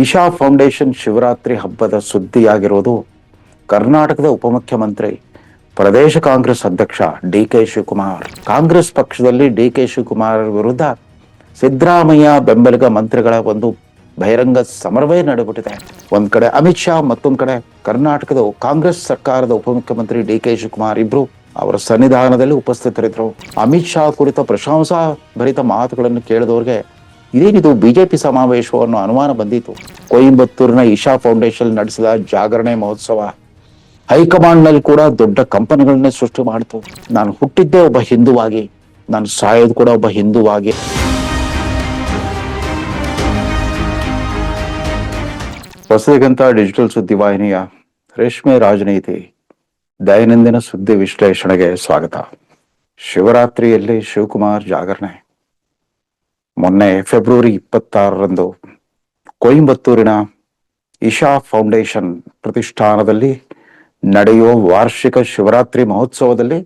Isha foundation Shivaratri ಹಬ್ಬದ ಸುದ್ದಿಯಾಗಿರುವುದು ಕರ್ನಾಟಕದ ಉಪಮುಖ್ಯಮಂತ್ರಿ, ಪ್ರದೇಶ ಕಾಂಗ್ರೆಸ್ ಅಧ್ಯಕ್ಷ ಡಿ ಕೆ ಶಿವಕುಮಾರ್. ಕಾಂಗ್ರೆಸ್ ಪಕ್ಷದಲ್ಲಿ ಡಿ ಕೆ ಶಿವಕುಮಾರ್ ವಿರುದ್ಧ ಸಿದ್ದರಾಮಯ್ಯ ಬೆಂಬಲಿಗ ಮಂತ್ರಿಗಳ ಒಂದು ಬಹಿರಂಗ ಸಮರವೇ ನಡೆಬಿಟ್ಟಿದೆ. ಒಂದ್ ಕಡೆ ಅಮಿತ್ ಶಾ, ಮತ್ತೊಂದ್ ಕಡೆ ಕರ್ನಾಟಕದ ಕಾಂಗ್ರೆಸ್ ಸರ್ಕಾರದ ಉಪಮುಖ್ಯಮಂತ್ರಿ ಡಿ ಕೆ ಶಿವಕುಮಾರ್ ಇಬ್ರು ಅವರ ಸನ್ನಿಧಾನದಲ್ಲಿ ಉಪಸ್ಥಿತರಿದ್ದರು ಅಮಿತ್ ಶಾ ಕುರಿತ ಪ್ರಶಂಸಾ ಭರಿತ ಮಾತುಗಳನ್ನು ಕೇಳಿದವರಿಗೆ ಇದೇನಿದು ಬಿಜೆಪಿ ಸಮಾವೇಶವನ್ನು ಅನುಮಾನ ಬಂದಿತು. ಕೊಯಂಬತ್ತೂರಿನ ಇಶಾ ಫೌಂಡೇಶನ್ ನಡೆಸಿದ ಜಾಗರಣೆ ಮಹೋತ್ಸವ ಹೈಕಮಾಂಡ್ನಲ್ಲಿ ಕೂಡ ದೊಡ್ಡ ಕಂಪನಿಗಳನ್ನೇ ಸೃಷ್ಟಿ ಮಾಡಿತು. ನಾನು ಹುಟ್ಟಿದ್ದೇ ಒಬ್ಬ ಹಿಂದುವಾಗಿ, ನಾನು ಸಾಯೋದು ಕೂಡ ಒಬ್ಬ ಹಿಂದುವಾಗಿ. ಹೊಸಗಂತ ಡಿಜಿಟಲ್ ಸುದ್ದಿವಾಹಿನಿಯ ರೇಷ್ಮೆ ರಾಜನೀತಿ, ದೈನಂದಿನ ಸುದ್ದಿ ವಿಶ್ಲೇಷಣೆಗೆ ಸ್ವಾಗತ. ಶಿವರಾತ್ರಿಯಲ್ಲಿ ಶಿವಕುಮಾರ್ ಜಾಗರಣೆ. ಮೊನ್ನೆ ಫೆಬ್ರವರಿ ಇಪ್ಪತ್ತಾರರಂದು ಕೊಯಂಬತ್ತೂರಿನ ಇಶಾ ಫೌಂಡೇಶನ್ ಪ್ರತಿಷ್ಠಾನದಲ್ಲಿ ನಡೆಯುವ ವಾರ್ಷಿಕ ಶಿವರಾತ್ರಿ ಮಹೋತ್ಸವದಲ್ಲಿ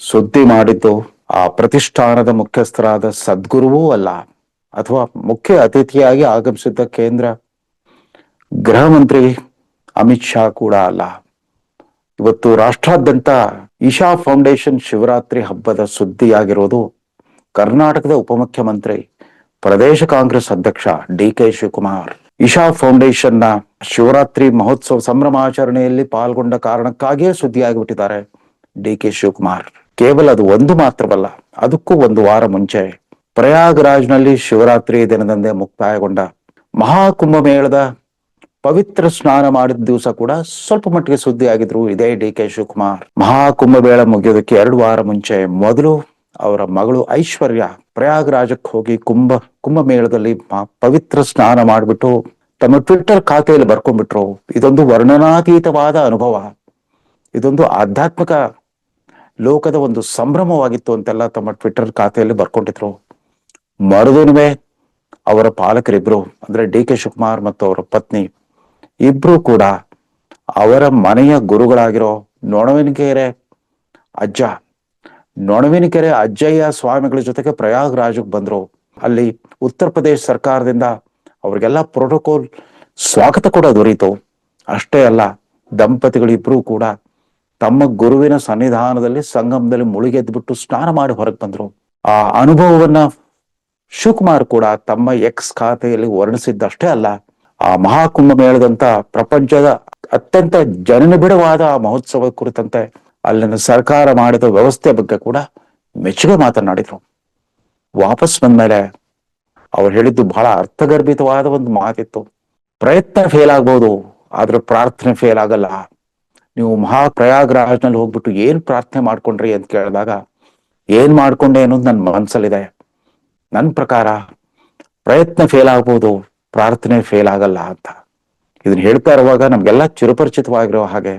ಸುದ್ದಿ ಮಾಡಿದ್ದು ಆ ಪ್ರತಿಷ್ಠಾನದ ಮುಖ್ಯಸ್ಥರಾದ ಸದ್ಗುರುವೂ ಅಲ್ಲ, ಅಥವಾ ಮುಖ್ಯ ಅತಿಥಿಯಾಗಿ ಆಗಮಿಸಿದ್ದ ಕೇಂದ್ರ ಗೃಹ ಮಂತ್ರಿ ಅಮಿತ್ ಶಾ ಕೂಡ ಅಲ್ಲ. ಇವತ್ತು ರಾಷ್ಟ್ರಾದ್ಯಂತ ಇಶಾ ಫೌಂಡೇಶನ್ ಶಿವರಾತ್ರಿ ಹಬ್ಬದ ಸುದ್ದಿಯಾಗಿರುವುದು ಕರ್ನಾಟಕದ ಉಪಮುಖ್ಯಮಂತ್ರಿ, ಪ್ರದೇಶ ಕಾಂಗ್ರೆಸ್ ಅಧ್ಯಕ್ಷ ಡಿ ಕೆ ಶಿವಕುಮಾರ್. ಇಶಾ ಫೌಂಡೇಶನ್ನ ಶಿವರಾತ್ರಿ ಮಹೋತ್ಸವ ಸಂಭ್ರಮಾಚರಣೆಯಲ್ಲಿ ಪಾಲ್ಗೊಂಡ ಕಾರಣಕ್ಕಾಗಿಯೇ ಸುದ್ದಿಯಾಗಿಬಿಟ್ಟಿದ್ದಾರೆ ಡಿ ಕೆ ಶಿವಕುಮಾರ್. ಕೇವಲ ಅದು ಒಂದು ಮಾತ್ರವಲ್ಲ, ಅದಕ್ಕೂ ಒಂದು ವಾರ ಮುಂಚೆ ಪ್ರಯಾಗ್ರಾಜ್ನಲ್ಲಿ ಶಿವರಾತ್ರಿ ದಿನದಂದೇ ಮುಕ್ತಾಯಗೊಂಡ ಮಹಾಕುಂಭ ಮೇಳದ ಪವಿತ್ರ ಸ್ನಾನ ಮಾಡಿದ ದಿವಸ ಕೂಡ ಸ್ವಲ್ಪ ಮಟ್ಟಿಗೆ ಸುದ್ದಿ ಆಗಿದ್ರು ಇದೇ ಡಿ ಕೆ ಶಿವಕುಮಾರ್ ಮಹಾಕುಂಭಮೇಳ ಮುಗಿಯೋದಕ್ಕೆ ಎರಡು ವಾರ ಮುಂಚೆ ಮೊದಲು ಅವರ ಮಗಳು ಐಶ್ವರ್ಯ ಪ್ರಯಾಗ್ರಾಜಕ್ಕೆ ಹೋಗಿ ಕುಂಭ ಕುಂಭಮೇಳದಲ್ಲಿ ಪವಿತ್ರ ಸ್ನಾನ ಮಾಡಿಬಿಟ್ಟು ತಮ್ಮ ಟ್ವಿಟ್ಟರ್ ಖಾತೆಯಲ್ಲಿ ಬರ್ಕೊಂಡ್ಬಿಟ್ರು. ಇದೊಂದು ವರ್ಣನಾತೀತವಾದ ಅನುಭವ. ಇದೊಂದು ಆಧ್ಯಾತ್ಮಿಕ ಲೋಕದ ಒಂದು ಸಂಭ್ರಮವಾಗಿತ್ತು ಅಂತೆಲ್ಲ ತಮ್ಮ ಟ್ವಿಟ್ಟರ್ ಖಾತೆಯಲ್ಲಿ ಬರ್ಕೊಂಡಿದ್ರು. ಮರುದಿನವೇ ಅವರ ಪಾಲಕರಿಬ್ರು, ಅಂದ್ರೆ ಡಿ ಕೆ ಶಿವಕುಮಾರ್ ಮತ್ತು ಅವರ ಪತ್ನಿ, ಇಬ್ರು ಕೂಡ ಅವರ ಮನೆಯ ಗುರುಗಳಾಗಿರೋ ನೊಣವಿನಕೆರೆ ಅಜ್ಜ ನೊಣವಿನಕೆರೆ ಅಜ್ಜಯ್ಯ ಸ್ವಾಮಿಗಳ ಜೊತೆಗೆ ಪ್ರಯಾಗ್ರಾಜಕ್ಕೆ ಬಂದ್ರು. ಅಲ್ಲಿ ಉತ್ತರ ಪ್ರದೇಶ ಸರ್ಕಾರದಿಂದ ಅವ್ರಿಗೆಲ್ಲ ಪ್ರೋಟೋಕಾಲ್ ಸ್ವಾಗತ ಕೂಡ ದೊರೀತು. ಅಷ್ಟೇ ಅಲ್ಲ, ದಂಪತಿಗಳಿಬ್ರು ಕೂಡ ತಮ್ಮ ಗುರುವಿನ ಸನ್ನಿಧಾನದಲ್ಲಿ ಸಂಗಮದಲ್ಲಿ ಮುಳುಗೆದ್ಬಿಟ್ಟು ಸ್ನಾನ ಮಾಡಿ ಹೊರಗೆ ಬಂದ್ರು. ಆ ಅನುಭವವನ್ನ ಶಿವಕುಮಾರ್ ಕೂಡ ತಮ್ಮ ಎಕ್ಸ್ ಖಾತೆಯಲ್ಲಿ ವರ್ಣಿಸಿದ್ದಷ್ಟೇ ಅಲ್ಲ, ಆ ಮಹಾಕುಂಭ ಮೇಳದಂತ ಪ್ರಪಂಚದ ಅತ್ಯಂತ ಜನನಿಬಿಡವಾದ ಆ ಮಹೋತ್ಸವ ಕುರಿತಂತೆ ಅಲ್ಲಿನ ಸರ್ಕಾರ ಮಾಡಿದ ವ್ಯವಸ್ಥೆ ಬಗ್ಗೆ ಕೂಡ ಮೆಚ್ಚುಗೆ ಮಾತನಾಡಿದ್ರು. ವಾಪಸ್ ಬಂದ್ಮೇಲೆ ಅವ್ರು ಹೇಳಿದ್ದು ಬಹಳ ಅರ್ಥಗರ್ಭಿತವಾದ ಒಂದು ಮಾತಿತ್ತು. ಪ್ರಯತ್ನ ಫೇಲ್ ಆಗ್ಬೋದು, ಆದ್ರೆ ಪ್ರಾರ್ಥನೆ ಫೇಲ್ ಆಗಲ್ಲ. ನೀವು ಮಹಾ ಪ್ರಯಾಗ್ರಾಜ್ನಲ್ಲಿ ಹೋಗ್ಬಿಟ್ಟು ಏನ್ ಪ್ರಾರ್ಥನೆ ಮಾಡ್ಕೊಂಡ್ರಿ ಅಂತ ಕೇಳಿದಾಗ, ಏನ್ ಮಾಡ್ಕೊಂಡೆ ಅನ್ನೋದು ನನ್ನ ಮನಸ್ಸಲ್ಲಿದೆ ನನ್ನ ಪ್ರಕಾರ ಪ್ರಯತ್ನ ಫೇಲ್ ಆಗ್ಬೋದು, ಪ್ರಾರ್ಥನೆ ಫೇಲ್ ಆಗಲ್ಲ ಅಂತ. ಇದನ್ನ ಹೇಳ್ತಾ ಇರುವಾಗ ನಮ್ಗೆಲ್ಲ ಚಿರಪರಿಚಿತವಾಗಿರೋ ಹಾಗೆ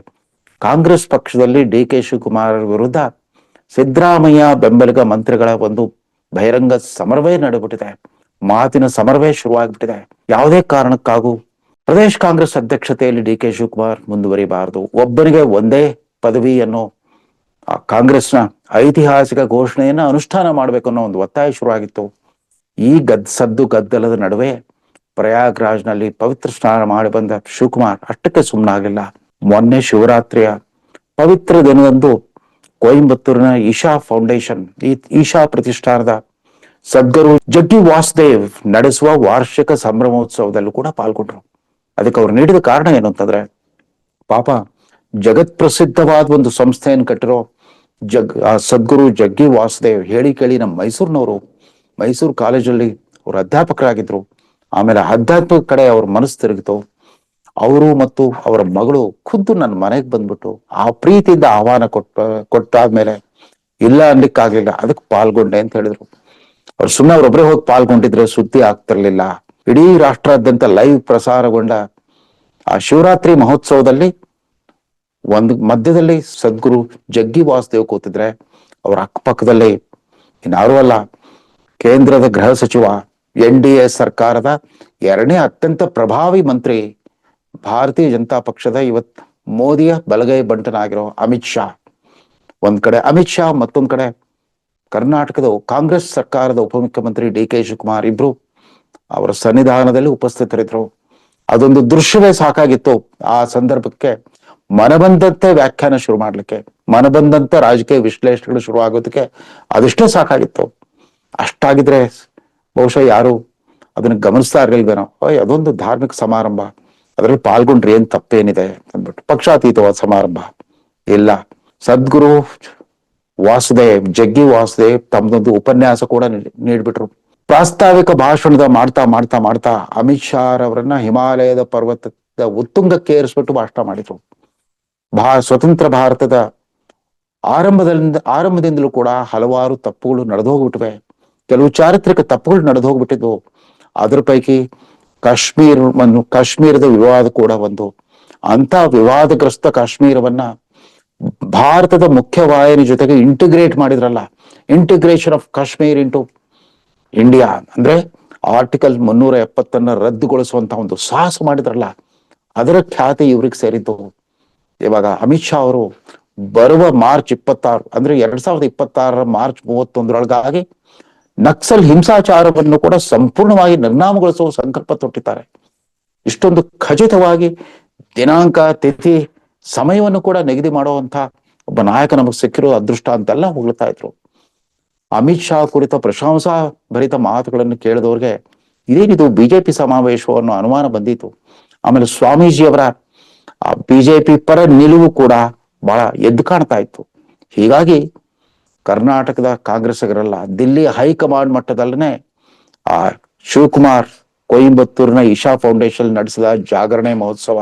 ಕಾಂಗ್ರೆಸ್ ಪಕ್ಷದಲ್ಲಿ ಡಿ ಕೆ ಶಿವಕುಮಾರ್ ವಿರುದ್ಧ ಸಿದ್ದರಾಮಯ್ಯ ಬೆಂಬಲಿಗ ಮಂತ್ರಿಗಳ ಒಂದು ಬಹಿರಂಗ ಸಮರವೇ ನಡೆಬಿಟ್ಟಿದೆ. ಮಾತಿನ ಸಮರವೇ ಶುರುವಾಗ್ಬಿಟ್ಟಿದೆ. ಯಾವುದೇ ಕಾರಣಕ್ಕಾಗೂ ಪ್ರದೇಶ ಕಾಂಗ್ರೆಸ್ ಅಧ್ಯಕ್ಷತೆಯಲ್ಲಿ ಡಿ ಕೆ ಶಿವಕುಮಾರ್ ಮುಂದುವರಿಬಾರದು. ಒಬ್ಬನಿಗೆ ಒಂದೇ ಪದವಿ ಅನ್ನೋ ಕಾಂಗ್ರೆಸ್ನ ಐತಿಹಾಸಿಕ ಘೋಷಣೆಯನ್ನ ಅನುಷ್ಠಾನ ಮಾಡಬೇಕು ಅನ್ನೋ ಒಂದು ಒತ್ತಾಯ ಶುರುವಾಗಿತ್ತು. ಈ ಗದ್, ಸದ್ದು ಗದ್ದಲದ ನಡುವೆ ಪ್ರಯಾಗ್ರಾಜ್ನಲ್ಲಿ ಪವಿತ್ರ ಸ್ನಾನ ಮಾಡಿ ಬಂದ ಶಿವಕುಮಾರ್ ಅಷ್ಟಕ್ಕೆ ಸುಮ್ಮನಾಗಿಲ್ಲ ಮೊನ್ನೆ ಶಿವರಾತ್ರಿಯ ಪವಿತ್ರ ದಿನದಂದು ಕೋಯಂಬತ್ತೂರಿನ ಈಶಾ ಫೌಂಡೇಶನ್, ಈ ಈಶಾ ಪ್ರತಿಷ್ಠಾನದ ಸದ್ಗುರು ಜಗ್ಗಿ ವಾಸುದೇವ್ ನಡೆಸುವ ವಾರ್ಷಿಕ ಸಂಭ್ರಮೋತ್ಸವದಲ್ಲೂ ಕೂಡ ಪಾಲ್ಗೊಂಡ್ರು. ಅದಕ್ಕೆ ಅವ್ರು ನೀಡಿದ ಕಾರಣ ಏನು ಅಂತಂದ್ರೆ, ಪಾಪ ಜಗತ್ ಪ್ರಸಿದ್ಧವಾದ ಒಂದು ಸಂಸ್ಥೆಯನ್ನು ಕಟ್ಟಿರೋ ಜಗ್ ಸದ್ಗುರು ಜಗ್ಗಿ ವಾಸುದೇವ್ ಹೇಳಿ ಕೇಳಿ ನಮ್ಮ ಮೈಸೂರಿನವರು, ಮೈಸೂರು ಕಾಲೇಜಲ್ಲಿ ಅವರು ಅಧ್ಯಾಪಕರಾಗಿದ್ರು. ಆಮೇಲೆ ಆಧ್ಯಾತ್ಮಿಕ ಕಡೆ ಅವ್ರ ಮನಸ್ಸು ತಿರುಗಿತು. ಅವರು ಮತ್ತು ಅವರ ಮಗಳು ಖುದ್ದು ನನ್ನ ಮನೆಗೆ ಬಂದ್ಬಿಟ್ಟು ಆ ಪ್ರೀತಿಯಿಂದ ಆಹ್ವಾನ ಕೊಟ್ಟ, ಕೊಟ್ಟಾದ್ಮೇಲೆ ಇಲ್ಲ ಅನ್ಲಿಕ್ಕಾಗ್ಲಿಲ್ಲ ಅದಕ್ಕೆ ಪಾಲ್ಗೊಂಡೆ ಅಂತ ಹೇಳಿದ್ರು. ಅವ್ರು ಸುಮ್ಮನೆ ಅವ್ರೊಬ್ಬರೇ ಹೋಗಿ ಪಾಲ್ಗೊಂಡಿದ್ರೆ ಸುದ್ದಿ ಆಗ್ತಿರ್ಲಿಲ್ಲ. ಇಡೀ ರಾಷ್ಟ್ರಾದ್ಯಂತ ಲೈವ್ ಪ್ರಸಾರಗೊಂಡ ಆ ಶಿವರಾತ್ರಿ ಮಹೋತ್ಸವದಲ್ಲಿ ಒಂದು ಮಧ್ಯದಲ್ಲಿ ಸದ್ಗುರು ಜಗ್ಗಿ ವಾಸುದೇವ್ ಕೂತಿದ್ರೆ ಅವ್ರ ಅಕ್ಕಪಕ್ಕದಲ್ಲಿ ಇನ್ನಾರು ಅಲ್ಲ, ಕೇಂದ್ರದ ಗೃಹ ಸಚಿವ ಎನ್ ಡಿ ಎ ಸರ್ಕಾರದ ಎರಡನೇ ಅತ್ಯಂತ ಪ್ರಭಾವಿ ಮಂತ್ರಿ ಭಾರತೀಯ ಜನತಾ ಪಕ್ಷದ ಇವತ್ ಮೋದಿಯ ಬಲಗೈ ಬಂಟನಾಗಿರೋ ಅಮಿತ್ ಶಾ. ಒಂದ್ ಕಡೆ ಅಮಿತ್ ಶಾ, ಮತ್ತೊಂದ್ ಕಡೆ ಕರ್ನಾಟಕದ ಕಾಂಗ್ರೆಸ್ ಸರ್ಕಾರದ ಉಪಮುಖ್ಯಮಂತ್ರಿ ಡಿ ಕೆ ಶಿವಕುಮಾರ್ ಇಬ್ರು ಅವರ ಸನ್ನಿಧಾನದಲ್ಲಿ ಉಪಸ್ಥಿತರಿದ್ರು. ಅದೊಂದು ದೃಶ್ಯವೇ ಸಾಕಾಗಿತ್ತು ಆ ಸಂದರ್ಭಕ್ಕೆ ಮನಬಂದಂತೆ ವ್ಯಾಖ್ಯಾನ ಶುರು ಮಾಡ್ಲಿಕ್ಕೆ, ಮನಬಂದಂತೆ ರಾಜಕೀಯ ವಿಶ್ಲೇಷಣೆಗಳು ಶುರು ಆಗೋದಕ್ಕೆ ಅದಿಷ್ಟೇ ಸಾಕಾಗಿತ್ತು. ಅಷ್ಟಾಗಿದ್ರೆ ಬಹುಶಃ ಯಾರು ಅದನ್ನ ಗಮನಿಸ್ತಾ ಇರ್ಲಿಲ್ವೇನೋ. ಓಯ್, ಅದೊಂದು ಧಾರ್ಮಿಕ ಸಮಾರಂಭ. ಅದರಲ್ಲಿ ಪಾಲ್ಗೊಂಡ್ರೆ ಏನ್ ತಪ್ಪೇನಿದೆ ಅಂದ್ಬಿಟ್ಟು. ಪಕ್ಷಾತೀತವಾದ ಸಮಾರಂಭ. ಇಲ್ಲ. ಸದ್ಗುರು ವಾಸುದೇವ್, ಜಗ್ಗಿ ವಾಸುದೇವ್ ತಮ್ಮದೊಂದು ಉಪನ್ಯಾಸ ಕೂಡ ನೀಡ್- ನೀಡ್ಬಿಟ್ರು. ಪ್ರಾಸ್ತಾವಿಕ ಭಾಷಣದ ಮಾಡ್ತಾ ಮಾಡ್ತಾ ಮಾಡ್ತಾ ಅಮಿತ್ ಶಾ ರವರನ್ನ ಹಿಮಾಲಯದ ಪರ್ವತದ ಉತ್ತುಂಗಕ್ಕೆ ಏರಿಸ್ಬಿಟ್ಟು ಭಾಷಣ ಮಾಡಿದ್ರು. ಭಾ, ಸ್ವತಂತ್ರ ಭಾರತದ ಆರಂಭದಿಂದ ಆರಂಭದಿಂದಲೂ ಕೂಡ ಹಲವಾರು ತಪ್ಪುಗಳು ನಡೆದು ಹೋಗ್ಬಿಟ್ಟಿವೆ ಕೆಲವು ಚಾರಿತ್ರಿಕ ತಪ್ಪುಗಳು ನಡೆದು ಹೋಗ್ಬಿಟ್ಟಿದ್ವು ಅದ್ರ ಪೈಕಿ ಕಾಶ್ಮೀರವನ್ನು ಕಾಶ್ಮೀರದ ವಿವಾದ ಕೂಡ ಒಂದು. ಅಂತ ವಿವಾದಗ್ರಸ್ತ ಕಾಶ್ಮೀರವನ್ನ ಭಾರತದ ಮುಖ್ಯ ವಾಹಿನಿ ಜೊತೆಗೆ ಇಂಟಿಗ್ರೇಟ್ ಮಾಡಿದ್ರಲ್ಲ. Integration of Kashmir into India ಅಂದ್ರೆ ಆರ್ಟಿಕಲ್ ಮುನ್ನೂರ ಎಪ್ಪತ್ತನ್ನ ರದ್ದುಗೊಳಿಸುವಂತ ಒಂದು ಸಾಹಸ ಮಾಡಿದ್ರಲ್ಲ. ಅದರ ಖ್ಯಾತಿ ಇವ್ರಿಗೆ ಸೇರಿದ್ದು. ಇವಾಗ ಅಮಿತ್ ಶಾ ಅವರು ಬರುವ ಮಾರ್ಚ್ ಇಪ್ಪತ್ತಾರು, ಅಂದ್ರೆ ಎರಡ್ ಸಾವಿರದ ಇಪ್ಪತ್ತಾರರ ಮಾರ್ಚ್ ಮೂವತ್ತೊಂದರೊಳಗಾಗಿ ನಕ್ಸಲ್ ಹಿಂಸಾಚಾರವನ್ನು ಕೂಡ ಸಂಪೂರ್ಣವಾಗಿ ನಿರ್ನಾಮಗೊಳಿಸುವ ಸಂಕಲ್ಪ ತೊಟ್ಟಿದ್ದಾರೆ. ಇಷ್ಟೊಂದು ಖಚಿತವಾಗಿ ದಿನಾಂಕ, ತಿಥಿ, ಸಮಯವನ್ನು ಕೂಡ ನಿಗದಿ ಮಾಡುವಂತ ಒಬ್ಬ ನಾಯಕ ನಮಗೆ ಸಿಕ್ಕಿರೋ ಅದೃಷ್ಟ ಅಂತೆಲ್ಲ ಹೊಗಳ್ತಾ ಇದ್ರು. ಅಮಿತ್ ಶಾ ಕುರಿತ ಪ್ರಶಂಸಾ ಭರಿತ ಮಾತುಗಳನ್ನು ಕೇಳಿದವ್ರಿಗೆ ಇದೇನಿದು ಬಿಜೆಪಿ ಸಮಾವೇಶವನ್ನು ಅನುಮಾನ ಬಂದಿತ್ತು. ಆಮೇಲೆ ಸ್ವಾಮೀಜಿಯವರ ಬಿಜೆಪಿ ಪರ ನಿಲುವು ಕೂಡ ಬಹಳ ಎದ್ದು ಕಾಣ್ತಾ ಇತ್ತು. ಹೀಗಾಗಿ ಕರ್ನಾಟಕದ ಕಾಂಗ್ರೆಸ್ಗರಲ್ಲ ದಿಲ್ಲಿ ಹೈಕಮಾಂಡ್ ಮಟ್ಟದಲ್ಲೇ ಆ ಶಿವಕುಮಾರ್ ಕೊಯಂಬತ್ತೂರಿನ ಇಶಾ ಫೌಂಡೇಶನ್ ನಡೆಸಿದ ಜಾಗರಣೆ ಮಹೋತ್ಸವ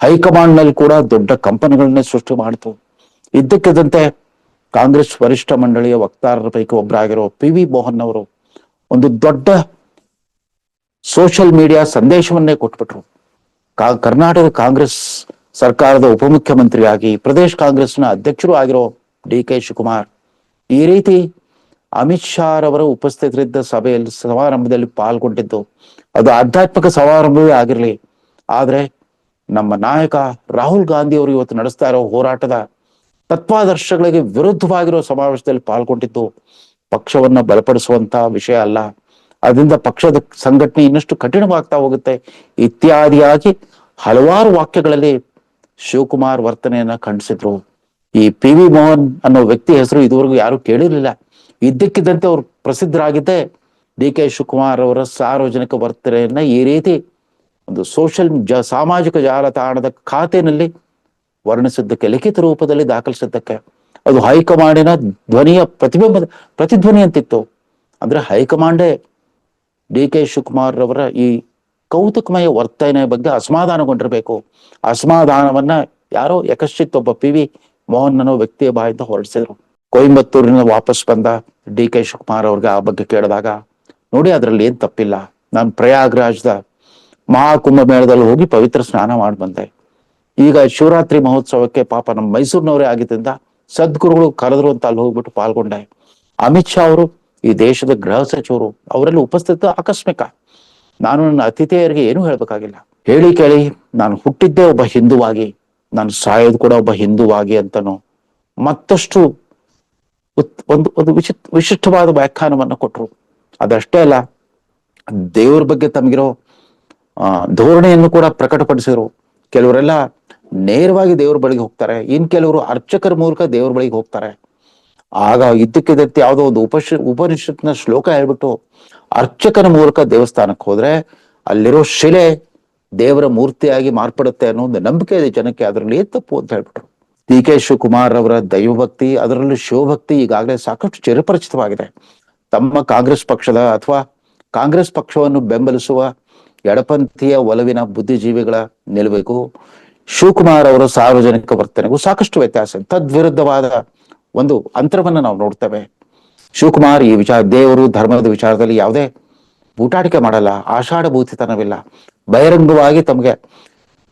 ಹೈಕಮಾಂಡ್ನಲ್ಲಿ ಕೂಡ ದೊಡ್ಡ ಕಂಪನಿಗಳನ್ನೇ ಸೃಷ್ಟಿ ಮಾಡಿತು. ಇದ್ದಕ್ಕಿದ್ದಂತೆ ಕಾಂಗ್ರೆಸ್ ವರಿಷ್ಠ ಮಂಡಳಿಯ ವಕ್ತಾರರ ಪೈಕಿ ಒಬ್ಬರಾಗಿರೋ ಪಿ ವಿ ಮೋಹನ್ ಅವರು ಒಂದು ದೊಡ್ಡ ಸೋಷಿಯಲ್ ಮೀಡಿಯಾ ಸಂದೇಶವನ್ನೇ ಕೊಟ್ಬಿಟ್ರು. ಕಾ ಕರ್ನಾಟಕ ಕಾಂಗ್ರೆಸ್ ಸರ್ಕಾರದ ಉಪಮುಖ್ಯಮಂತ್ರಿಯಾಗಿ ಪ್ರದೇಶ್ ಕಾಂಗ್ರೆಸ್ನ ಅಧ್ಯಕ್ಷರು ಆಗಿರೋ ಡಿ ಕೆ ಶಿವಕುಮಾರ್. ಈ ರೀತಿ ಅಮಿತ್ ಶಾ ರವರ ಉಪಸ್ಥಿತರಿದ್ದ ಸಭೆಯಲ್ಲಿ ಸಮಾರಂಭದಲ್ಲಿ ಪಾಲ್ಗೊಂಡಿದ್ದು, ಅದು ಆಧ್ಯಾತ್ಮಿಕ ಸಮಾರಂಭವೇ ಆಗಿರಲಿ. ಆದ್ರೆ ನಮ್ಮ ನಾಯಕ ರಾಹುಲ್ ಗಾಂಧಿ ಅವರು ಇವತ್ತು ನಡೆಸ್ತಾ ಇರೋ ಹೋರಾಟದ ತತ್ವಾದರ್ಶಗಳಿಗೆ ವಿರುದ್ಧವಾಗಿರೋ ಸಮಾವೇಶದಲ್ಲಿ ಪಾಲ್ಗೊಂಡಿದ್ದು, ಪಕ್ಷವನ್ನ ಬಲಪಡಿಸುವಂತಹ ವಿಷಯ ಅಲ್ಲ. ಅದರಿಂದ ಪಕ್ಷದ ಸಂಘಟನೆ ಇನ್ನಷ್ಟು ಕಠಿಣವಾಗ್ತಾ ಹೋಗುತ್ತೆ. ಇತ್ಯಾದಿಯಾಗಿ ಹಲವಾರು ವಾಕ್ಯಗಳಲ್ಲಿ ಶಿವಕುಮಾರ್ ವರ್ತನೆಯನ್ನ ಖಂಡಿಸಿದ್ರು. ಈ ಪಿ ವಿ ಮೋಹನ್ ಅನ್ನೋ ವ್ಯಕ್ತಿ ಹೆಸರು ಇದುವರೆಗೂ ಯಾರು ಕೇಳಿರಲಿಲ್ಲ. ಇದ್ದಕ್ಕಿದ್ದಂತೆ ಅವ್ರು ಪ್ರಸಿದ್ಧರಾಗಿದ್ದೆ. ಡಿ ಕೆ ಶಿವಕುಮಾರ್ ಅವರ ಸಾರ್ವಜನಿಕ ವರ್ತನೆಯನ್ನ ಈ ರೀತಿ ಒಂದು ಸೋಷಿಯಲ್ ಜ ಸಾಮಾಜಿಕ ಜಾಲತಾಣದ ಖಾತೆನಲ್ಲಿ ವರ್ಣಿಸಿದ್ದಕ್ಕೆ, ಲಿಖಿತ ರೂಪದಲ್ಲಿ ದಾಖಲಿಸಿದ್ದಕ್ಕೆ. ಅದು ಹೈಕಮಾಂಡಿನ ಧ್ವನಿಯ ಪ್ರತಿಬಿಂಬ ಪ್ರತಿಧ್ವನಿ ಅಂತಿತ್ತು. ಅಂದ್ರೆ ಹೈಕಮಾಂಡೇ ಡಿ ಕೆ ಶಿವಕುಮಾರ್ ಅವರ ಈ ಕೌತುಕಮಯ ವರ್ತನೆ ಬಗ್ಗೆ ಅಸಮಾಧಾನಗೊಂಡಿರಬೇಕು. ಅಸಮಾಧಾನವನ್ನ ಯಾರೋ ಯಕಶ್ಚಿತ್ ಒಬ್ಬ ಪಿ ವಿ ಮೋಹನ್ ಅನ್ನೋ ವ್ಯಕ್ತಿಯ ಬಾಯಿಂದ ಹೊರಡಿಸಿದ್ರು. ಕೊಯಂಬತ್ತೂರಿನ ವಾಪಸ್ ಬಂದ ಡಿ ಕೆ ಶಿವಕುಮಾರ್ ಅವ್ರಿಗೆ ಆ ಬಗ್ಗೆ ಕೇಳಿದಾಗ, ನೋಡಿ, ಅದ್ರಲ್ಲಿ ಏನ್ ತಪ್ಪಿಲ್ಲ. ನಾನು ಪ್ರಯಾಗ್ರಾಜ್ದ ಮಹಾಕುಂಭ ಮೇಳದಲ್ಲಿ ಹೋಗಿ ಪವಿತ್ರ ಸ್ನಾನ ಮಾಡಿ ಬಂದೆ. ಈಗ ಶಿವರಾತ್ರಿ ಮಹೋತ್ಸವಕ್ಕೆ ಪಾಪ ನಮ್ಮ ಮೈಸೂರಿನವರೇ ಆಗಿದ್ದರಿಂದ ಸದ್ಗುರುಗಳು ಕರೆದ್ರು ಅಂತ ಅಲ್ಲಿ ಹೋಗ್ಬಿಟ್ಟು ಪಾಲ್ಗೊಂಡೆ. ಅಮಿತ್ ಶಾ ಅವರು, ಈ ದೇಶದ ಗೃಹ ಸಚಿವರು, ಅವರಲ್ಲಿ ಉಪಸ್ಥಿತ ಆಕಸ್ಮಿಕ. ನಾನು ನನ್ನ ಅತಿಥೇಯರಿಗೆ ಏನೂ ಹೇಳ್ಬೇಕಾಗಿಲ್ಲ. ಹೇಳಿ ಕೇಳಿ, ನಾನು ಹುಟ್ಟಿದ್ದೇ ಒಬ್ಬ ಹಿಂದುವಾಗಿ. ನಾನು ಸಾಯೋದ್ ಕೂಡ ಒಬ್ಬ ಹಿಂದುವಾಗಿ ಅಂತನೋ, ಮತ್ತಷ್ಟು ಒಂದು ಒಂದು ವಿಚಿತ್, ವಿಶಿಷ್ಟವಾದ ವ್ಯಾಖ್ಯಾನವನ್ನು ಕೊಟ್ರು. ಅದಷ್ಟೇ ಅಲ್ಲ, ದೇವ್ರ ಬಗ್ಗೆ ತಮಗಿರೋ ಧೋರಣೆಯನ್ನು ಕೂಡ ಪ್ರಕಟಪಡಿಸಿದ್ರು. ಕೆಲವರೆಲ್ಲ ನೇರವಾಗಿ ದೇವ್ರ ಬಳಿಗೆ ಹೋಗ್ತಾರೆ. ಇನ್ ಕೆಲವರು ಅರ್ಚಕರ ಮೂಲಕ ದೇವ್ರ ಬಳಿಗೆ ಹೋಗ್ತಾರೆ. ಆಗ ಇದ್ದಕ್ಕಿದ್ದಂತೆ ಯಾವುದೋ ಒಂದು ಉಪಶ ಉಪನಿಷತ್ನ ಶ್ಲೋಕ ಹೇಳ್ಬಿಟ್ಟು ಅರ್ಚಕನ ಮೂಲಕ ದೇವಸ್ಥಾನಕ್ಕೆ ಹೋದ್ರೆ ಅಲ್ಲಿರೋ ಶಿಲೆ ದೇವರ ಮೂರ್ತಿಯಾಗಿ ಮಾರ್ಪಡುತ್ತೆ ಅನ್ನೋ ಒಂದು ನಂಬಿಕೆ ಇದೆ ಜನಕ್ಕೆ. ಅದರಲ್ಲಿ ತಪ್ಪು ಅಂತ ಹೇಳ್ಬಿಟ್ರು. ಡಿ ಕೆ ಶಿವಕುಮಾರ್ ಅವರ ದೈವಭಕ್ತಿ, ಅದರಲ್ಲೂ ಶಿವಭಕ್ತಿ ಈಗಾಗಲೇ ಸಾಕಷ್ಟು ಚಿರಪರಿಚಿತವಾಗಿದೆ. ತಮ್ಮ ಕಾಂಗ್ರೆಸ್ ಪಕ್ಷದ ಅಥವಾ ಕಾಂಗ್ರೆಸ್ ಪಕ್ಷವನ್ನು ಬೆಂಬಲಿಸುವ ಎಡಪಂಥೀಯ ಒಲವಿನ ಬುದ್ಧಿಜೀವಿಗಳ ನಿಲ್ಲಬೇಕು ಶಿವಕುಮಾರ್ ಅವರ ಸಾರ್ವಜನಿಕ ವರ್ತನೆಗೂ ಸಾಕಷ್ಟು ವ್ಯತ್ಯಾಸ ತದ್ವಿರುದ್ಧವಾದ ಒಂದು ಅಂತರವನ್ನ ನಾವು ನೋಡ್ತೇವೆ. ಶಿವಕುಮಾರ್ ಈ ವಿಚಾರ ದೇವರು ಧರ್ಮದ ವಿಚಾರದಲ್ಲಿ ಯಾವುದೇ ಊಟಾಟಿಕೆ ಮಾಡಲ್ಲ, ಆಷಾಢ ಭೂತಿತನವಿಲ್ಲ. ಬಹಿರಂಗವಾಗಿ ತಮಗೆ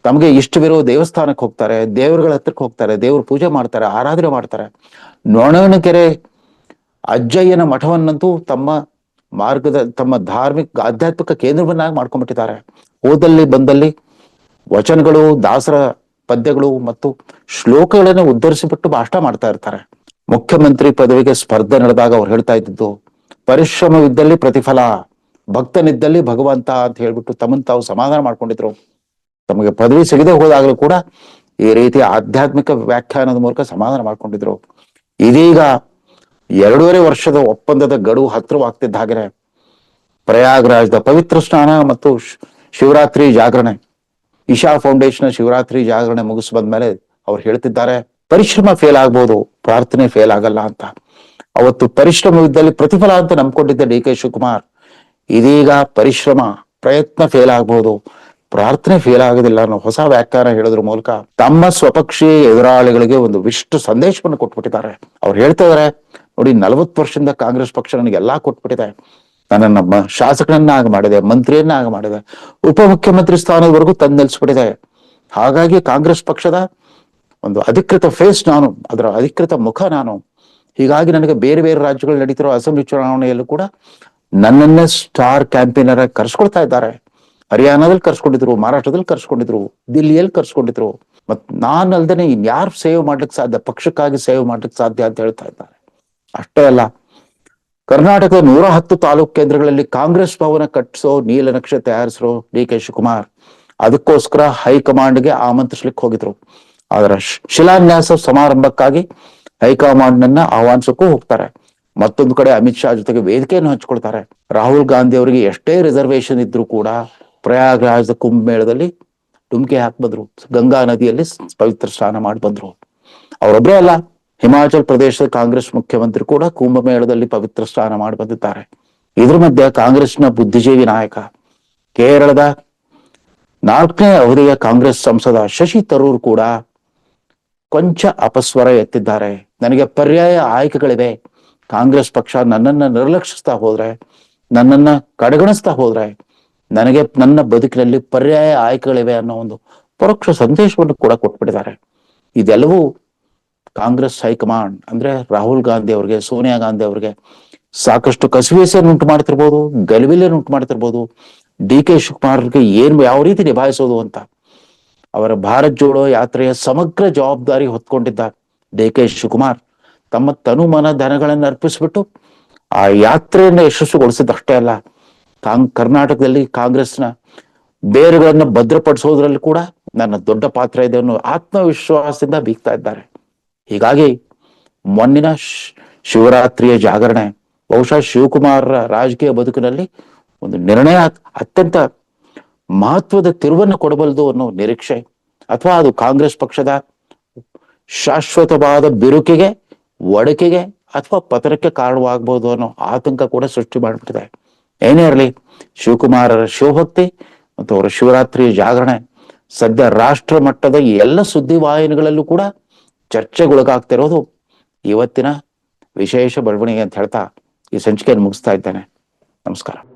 ತಮಗೆ ಇಷ್ಟವಿರೋ ದೇವಸ್ಥಾನಕ್ಕೆ ಹೋಗ್ತಾರೆ, ದೇವರುಗಳ ಹತ್ರಕ್ಕೆ ಹೋಗ್ತಾರೆ, ದೇವ್ರ ಪೂಜೆ ಮಾಡ್ತಾರೆ, ಆರಾಧನೆ ಮಾಡ್ತಾರೆ. ನೊಣನಕೆರೆ ಅಜ್ಜಯ್ಯನ ಮಠವನ್ನಂತೂ ತಮ್ಮ ಮಾರ್ಗದ, ತಮ್ಮ ಧಾರ್ಮಿಕ, ಆಧ್ಯಾತ್ಮಿಕ ಕೇಂದ್ರವನ್ನಾಗಿ ಮಾಡ್ಕೊಂಡ್ಬಿಟ್ಟಿದ್ದಾರೆ. ಓದಲ್ಲಿ ಬಂದಲ್ಲಿ ವಚನಗಳು, ದಾಸರ ಪದ್ಯಗಳು ಮತ್ತು ಶ್ಲೋಕಗಳನ್ನು ಉದ್ಧರಿಸಿಬಿಟ್ಟು ಭಾಷಣ ಮಾಡ್ತಾ ಇರ್ತಾರೆ. ಮುಖ್ಯಮಂತ್ರಿ ಪದವಿಗೆ ಸ್ಪರ್ಧೆ ನಡೆದಾಗ ಅವ್ರು ಹೇಳ್ತಾ ಇದ್ದಿದ್ದು, ಪರಿಶ್ರಮವಿದ್ದಲ್ಲಿ ಪ್ರತಿಫಲ. ಭಕ್ತನಿದ್ದಲ್ಲಿ ಭಗವಂತ ಅಂತ ಹೇಳ್ಬಿಟ್ಟು ತಮ್ಮನ್ನು ತಾವು ಸಮಾಧಾನ ಮಾಡ್ಕೊಂಡಿದ್ರು. ತಮಗೆ ಪದವಿ ಸಿಗದೆ ಹೋದಾಗಲೂ ಕೂಡ ಈ ರೀತಿ ಆಧ್ಯಾತ್ಮಿಕ ವ್ಯಾಖ್ಯಾನದ ಮೂಲಕ ಸಮಾಧಾನ ಮಾಡ್ಕೊಂಡಿದ್ರು. ಇದೀಗ ಎರಡೂವರೆ ವರ್ಷದ ಒಪ್ಪಂದದ ಗಡುವು ಹತ್ತಿರವಾಗ್ತಿದ್ದ ಹಾಗೆ ಪ್ರಯಾಗ್ರಾಜ್ದ ಪವಿತ್ರ ಸ್ನಾನ ಮತ್ತು ಶಿವರಾತ್ರಿ ಜಾಗರಣೆ, ಇಶಾ ಫೌಂಡೇಶನ್ ಶಿವರಾತ್ರಿ ಜಾಗರಣೆ ಮುಗಿಸ್ ಬಂದ್ಮೇಲೆ ಅವ್ರು ಹೇಳ್ತಿದ್ದಾರೆ, ಪರಿಶ್ರಮ ಫೇಲ್ ಆಗ್ಬೋದು, ಪ್ರಾರ್ಥನೆ ಫೇಲ್ ಆಗಲ್ಲ ಅಂತ. ಅವತ್ತು ಪರಿಶ್ರಮವಿದ್ದಲ್ಲಿ ಪ್ರತಿಫಲ ಅಂತ ನಂಬ್ಕೊಂಡಿದ್ದ ಡಿ ಕೆ ಶಿವಕುಮಾರ್ ಇದೀಗ ಪರಿಶ್ರಮ, ಪ್ರಯತ್ನ ಫೇಲ್ ಆಗ್ಬೋದು. ಪ್ರಾರ್ಥನೆ ಫೇಲ್ ಆಗೋದಿಲ್ಲ ಅನ್ನೋ ಹೊಸ ವ್ಯಾಖ್ಯಾನ ಹೇಳೋದ್ರ ಮೂಲಕ ತಮ್ಮ ಸ್ವಪಕ್ಷೀಯ ಎದುರಾಳಿಗಳಿಗೆ ಒಂದು ವಿಷ್ಟು ಸಂದೇಶವನ್ನು ಕೊಟ್ಬಿಟ್ಟಿದ್ದಾರೆ. ಅವ್ರು ಹೇಳ್ತಾ ಇದಾರೆ, ನೋಡಿ ನಲವತ್ತು ವರ್ಷದಿಂದ ಕಾಂಗ್ರೆಸ್ ಪಕ್ಷ ನನಗೆ ಎಲ್ಲಾ ಕೊಟ್ಬಿಟ್ಟಿದೆ. ನನ್ನ ಮ- ಶಾಸಕನನ್ನಾಗಿ ಮಾಡಿದೆ, ಮಂತ್ರಿಯನ್ನಾಗಿ ಮಾಡಿದೆ, ಉಪಮುಖ್ಯಮಂತ್ರಿ ಸ್ಥಾನದವರೆಗೂ ತಂದು ನಿಲ್ಸ್ಬಿಟ್ಟಿದೆ ಹಾಗಾಗಿ ಕಾಂಗ್ರೆಸ್ ಪಕ್ಷದ ಒಂದು ಅಧಿಕೃತ ಫೇಸ್ ನಾನು, ಅದರ ಅಧಿಕೃತ ಮುಖ ನಾನು. ಹೀಗಾಗಿ ನನಗೆ ಬೇರೆ ಬೇರೆ ರಾಜ್ಯಗಳು ನಡೀತಿರೋ ಅಸೆಂಬ್ಲಿ ಚುನಾವಣೆಯಲ್ಲೂ ಕೂಡ ನನ್ನನ್ನೇ ಸ್ಟಾರ್ ಕ್ಯಾಂಪೇನರ್ ಆಗಿ ಕರ್ಸ್ಕೊಳ್ತಾ ಇದ್ದಾರೆ. ಹರಿಯಾಣದಲ್ಲಿ ಕರ್ಸ್ಕೊಂಡಿದ್ರು, ಮಹಾರಾಷ್ಟ್ರದಲ್ಲಿ ಕರ್ಸ್ಕೊಂಡಿದ್ರು, ದಿಲ್ಲಿಯಲ್ಲಿ ಕರ್ಸ್ಕೊಂಡಿದ್ರು. ಮತ್ ಇನ್ ಇನ್ಯಾರು ಸೇವ್ ಮಾಡ್ಲಿಕ್ಕೆ ಸಾಧ್ಯ, ಪಕ್ಷಕ್ಕಾಗಿ ಸೇವ್ ಮಾಡ್ಲಿಕ್ಕೆ ಸಾಧ್ಯ ಅಂತ ಹೇಳ್ತಾ ಇದ್ದಾರೆ. ಅಷ್ಟೇ ಅಲ್ಲ, ಕರ್ನಾಟಕದ ನೂರ ಹತ್ತು ತಾಲೂಕು ಕೇಂದ್ರಗಳಲ್ಲಿ ಕಾಂಗ್ರೆಸ್ ಭವನ ಕಟ್ಟಿಸೋ ನೀಲನಕ್ಷೆ ತಯಾರಿಸೋ ಡಿ ಕೆ ಶಿವಕುಮಾರ್, ಅದಕ್ಕೋಸ್ಕರ ಹೈಕಮಾಂಡ್ಗೆ ಆಮಂತ್ರಿಸ್ಲಿಕ್ಕೆ ಹೋಗಿದ್ರು. ಅದರ ಶಿಲಾನ್ಯಾಸ ಸಮಾರಂಭಕ್ಕಾಗಿ ಹೈಕಮಾಂಡ್ ನನ್ನ ಆಹ್ವಾನಿಸಕ್ಕೂ ಹೋಗ್ತಾರೆ. ಮತ್ತೊಂದು ಕಡೆ ಅಮಿತ್ ಶಾ ಜೊತೆಗೆ ವೇದಿಕೆಯನ್ನು ಹಂಚ್ಕೊಳ್ತಾರೆ. ರಾಹುಲ್ ಗಾಂಧಿ ಅವರಿಗೆ ಎಷ್ಟೇ ರಿಸರ್ವೇಶನ್ ಇದ್ರೂ ಕೂಡ ಪ್ರಯಾಗ್ರಾಜ್ದ ಕುಂಭಮೇಳದಲ್ಲಿ ಡುಮ್ಕೆ ಹಾಕಿ ಬಂದ್ರು. ಗಂಗಾ ನದಿಯಲ್ಲಿ ಪವಿತ್ರ ಸ್ನಾನ ಮಾಡಿ ಬಂದ್ರು. ಅವರೊಬ್ಬರೇ ಅಲ್ಲ, ಹಿಮಾಚಲ್ ಪ್ರದೇಶದ ಕಾಂಗ್ರೆಸ್ ಮುಖ್ಯಮಂತ್ರಿ ಕೂಡ ಕುಂಭಮೇಳದಲ್ಲಿ ಪವಿತ್ರ ಸ್ನಾನ ಮಾಡಿ ಬಂದಿದ್ದಾರೆ. ಇದ್ರ ಮಧ್ಯೆ ಕಾಂಗ್ರೆಸ್ನ ಬುದ್ಧಿಜೀವಿ ನಾಯಕ, ಕೇರಳದ ನಾಲ್ಕನೇ ಅವಧಿಯ ಕಾಂಗ್ರೆಸ್ ಸಂಸದ ಶಶಿ ತರೂರ್ ಕೂಡ ಕೊಂಚ ಅಪಸ್ವರ ಎತ್ತಿದ್ದಾರೆ. ನನಗೆ ಪರ್ಯಾಯ ಆಯ್ಕೆಗಳಿವೆ. ಕಾಂಗ್ರೆಸ್ ಪಕ್ಷ ನನ್ನನ್ನ ನಿರ್ಲಕ್ಷಿಸ್ತಾ ಹೋದ್ರೆ, ನನ್ನನ್ನ ಕಡೆಗಣಿಸ್ತಾ ಹೋದ್ರೆ, ನನಗೆ ನನ್ನ ಬದುಕಿನಲ್ಲಿ ಪರ್ಯಾಯ ಆಯ್ಕೆಗಳಿವೆ ಅನ್ನೋ ಒಂದು ಪರೋಕ್ಷ ಸಂದೇಶವನ್ನು ಕೂಡ ಕೊಟ್ಬಿಟ್ಟಿದ್ದಾರೆ. ಇದೆಲ್ಲವೂ ಕಾಂಗ್ರೆಸ್ ಹೈಕಮಾಂಡ್, ಅಂದ್ರೆ ರಾಹುಲ್ ಗಾಂಧಿ ಅವರಿಗೆ, ಸೋನಿಯಾ ಗಾಂಧಿ ಅವರಿಗೆ ಸಾಕಷ್ಟು ಕಸಿವಿಸಿಯನ್ನು ಉಂಟು ಮಾಡ್ತಿರ್ಬೋದು ಗಲಿಬಿಲಿಯನ್ನು ಉಂಟು ಮಾಡ್ತಿರ್ಬೋದು ಡಿ ಕೆ ಶಿವಕುಮಾರ್ಗೆ ಏನ್ ಯಾವ ರೀತಿ ನಿಭಾಯಿಸೋದು ಅಂತ. ಅವರ ಭಾರತ್ ಜೋಡೋ ಯಾತ್ರೆಯ ಸಮಗ್ರ ಜವಾಬ್ದಾರಿ ಹೊತ್ಕೊಂಡಿದ್ದ ಡಿ ಕೆ ಶಿವಕುಮಾರ್. ತಮ್ಮ ತನು ಮನ ಧನಗಳನ್ನು ಅರ್ಪಿಸ್ಬಿಟ್ಟು ಆ ಯಾತ್ರೆಯನ್ನ ಯಶಸ್ಸುಗೊಳಿಸಿದಷ್ಟೇ ಅಲ್ಲ ಕಾಂಗ್ ಕರ್ನಾಟಕದಲ್ಲಿ ಕಾಂಗ್ರೆಸ್ನ ಬೇರುಗಳನ್ನ ಭದ್ರಪಡಿಸೋದ್ರಲ್ಲಿ ಕೂಡ ನನ್ನ ದೊಡ್ಡ ಪಾತ್ರ ಇದೆ ಅನ್ನೋ ಆತ್ಮವಿಶ್ವಾಸದಿಂದ ಬೀಗ್ತಾ ಇದ್ದಾರೆ. ಹೀಗಾಗಿ ಮೊನ್ನಿನ ಶಿವರಾತ್ರಿಯ ಜಾಗರಣೆ, ಬಹುಶಃ ಶಿವಕುಮಾರರ ರಾಜಕೀಯ ಬದುಕಿನಲ್ಲಿ ಒಂದು ನಿರ್ಣಯ ಅತ್ಯಂತ ಮಹತ್ವದ ತಿರುವನ್ನು ಕೊಡಬಲ್ಲದು ಅನ್ನೋ ನಿರೀಕ್ಷೆ, ಅಥವಾ ಅದು ಕಾಂಗ್ರೆಸ್ ಪಕ್ಷದ ಶಾಶ್ವತವಾದ ಬಿರುಕಿಗೆ ಒಡಕಿಗೆ ಅಥವಾ ಪತ್ರಕ್ಕೆ ಕಾರಣವಾಗಬಹುದು ಅನ್ನೋ ಆತಂಕ ಕೂಡ ಸೃಷ್ಟಿ ಮಾಡಿಬಿಟ್ಟಿದೆ. ಏನೇ ಇರಲಿ, ಶಿವಕುಮಾರರ ಶಿವಭಕ್ತಿ ಮತ್ತು ಅವರ ಶಿವರಾತ್ರಿ ಜಾಗರಣೆ ಸದ್ಯ ರಾಷ್ಟ್ರ ಮಟ್ಟದ ಎಲ್ಲ ಸುದ್ದಿವಾಹಿನಿಗಳಲ್ಲೂ ಕೂಡ ಚರ್ಚೆಗೊಳಗಾಗ್ತಿರೋದು ಇವತ್ತಿನ ವಿಶೇಷ ಬೆಳವಣಿಗೆ ಅಂತ ಹೇಳ್ತಾ ಈ ಸಂಚಿಕೆಯನ್ನು ಮುಗಿಸ್ತಾ ಇದ್ದೇನೆ. ನಮಸ್ಕಾರ.